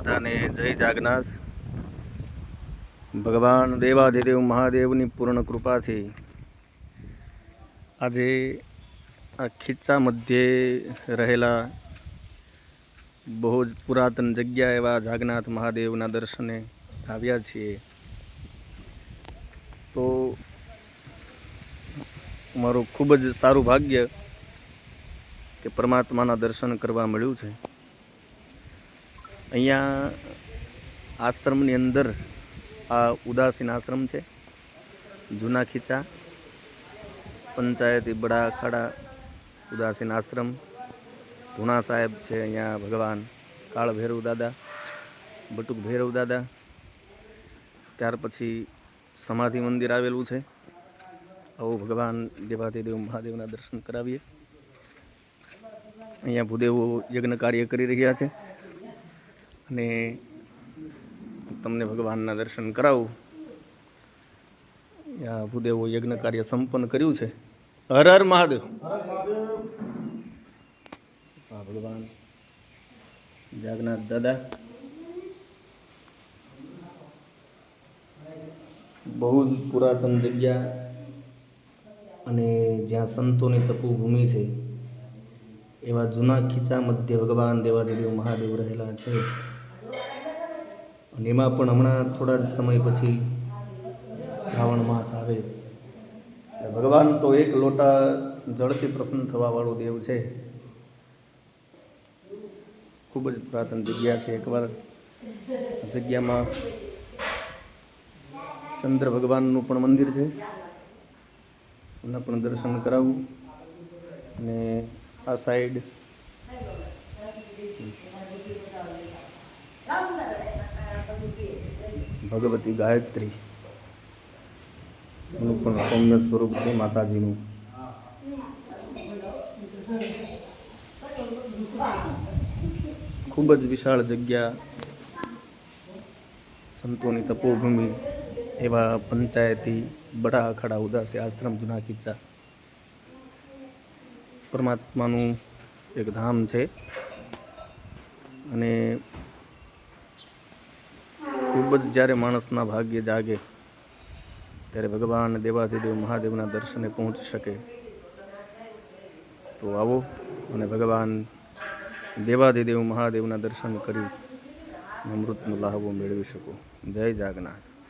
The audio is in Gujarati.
બધાને જય જાગનાથ. ભગવાન દેવાધિદેવ મહાદેવની પૂર્ણ કૃપાથી આજે આ ખીચા મધ્યે રહેલા બહુ જ પુરાતન જગ્યા એવા જાગનાથ મહાદેવના દર્શને આવ્યા છીએ. તો મારું ખૂબ જ સારું ભાગ્ય કે પરમાત્માના દર્શન કરવા મળ્યું છે. અહીંયા આશ્રમની અંદર આ ઉદાસીન આશ્રમ છે. જૂના ખીચા, પંચાયતી બડા અખાડા, ઉદાસીન આશ્રમ. ધૂણા સાહેબ છે અહીંયા ભગવાન, કાળ ભૈરવ દાદા, બટુક ભૈરવ દાદા. ત્યાર પછી સમાધિ મંદિર આવેલું છે. આવું ભગવાન દેવાધિદેવ મહાદેવના દર્શન કરાવીએ. અહીંયા ભૂદેવો યજ્ઞ કાર્ય કરી રહ્યા છે. અને તમને ભગવાનના દર્શન કરાવું. અહીંયા ભૂદેવો યજ્ઞ કાર્ય સંપન્ન કર્યું છે. હર હર મહાદેવ. હા ભગવાન જાગનાથ દાદા. બહુ જ પુરાતન જગ્યા અને જ્યાં સંતોની તપોભૂમિ છે, એવા જૂના ખીચા મધ્ય ભગવાન દેવાદેવી મહાદેવ રહેલા છે. અને એમાં પણ હમણાં થોડા જ સમય પછી શ્રાવણ માસ આવે. ભગવાન તો એક લોટા જળથી પ્રસન્ન થવાવાળો દેવ છે. ખૂબ જ પુરાતન જગ્યા છે. એકવાર જગ્યામાં ચંદ્ર ભગવાનનું પણ મંદિર છે. એના પણ દર્શન કરાવવું અને આ સાઈડ ભગવતી ગાયત્રી. એનું પણ સૌમ્ય સ્વરૂપ છે માતાજીનું. ખૂબ જ વિશાળ જગ્યા સંતોની તપોભૂમિ એવા પંચાયતી બડા અખાડા ઉદાસી આશ્રમ જૂના કિચ્ચા પરમાત્માનું એક ધામ છે. અને ખૂબ જ જ્યારે માણસના ભાગ્ય જાગે, ત્યારે ભગવાન દેવાધિદેવ મહાદેવના દર્શને પહોંચી શકે. તો આવો અને ભગવાન દેવાધિદેવ મહાદેવના દર્શન કરી અમૃતનો લાહવો મેળવી શકો. જય જાગનાથ.